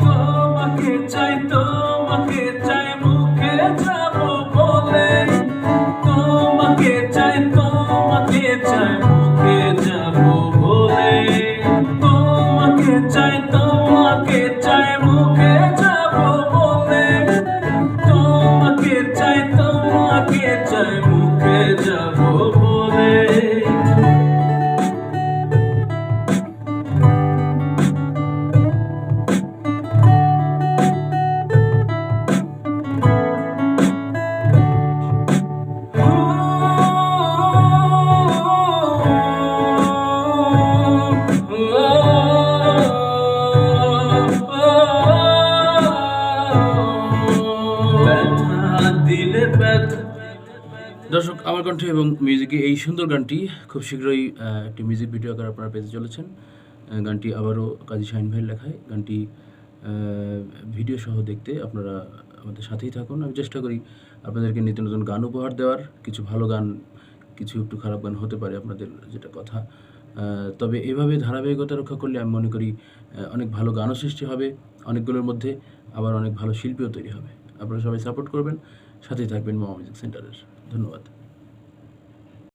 তোমাকে চাই তোমাকে চাই, মুখে যাব বলে। তোমাকে চাই তোমাকে চাই, মুখে যাব বলে। তোমাকে চাই তোমাকে চাই, মুখে দর্শক, আমার কণ্ঠে এবং মিউজিকে এই সুন্দর গানটি খুব শীঘ্রই একটি মিউজিক ভিডিও আকারে আপনারা পেতে চলেছেন। গানটি আবারও কাজী শাহিন ভাইয়ের লেখায়। গানটি ভিডিও সহ দেখতে আপনারা আমাদের সাথেই থাকুন। আমি চেষ্টা করি আপনাদেরকে নিত্য নতুন গান উপহার দেওয়ার। কিছু ভালো গান, কিছু একটু খারাপ গান হতে পারে আপনাদের যেটা কথা। তবে এভাবে ধারাবাহিকতা রক্ষা করলে আমি মনে করি অনেক ভালো গানও সৃষ্টি হবে। অনেকগুলোর মধ্যে আবার অনেক ভালো শিল্পীও তৈরি হবে। আপনারা সবাই সাপোর্ট করবেন সাথেই থাকবেন মামা মিউজিক সেন্টারের। ধন্যবাদ।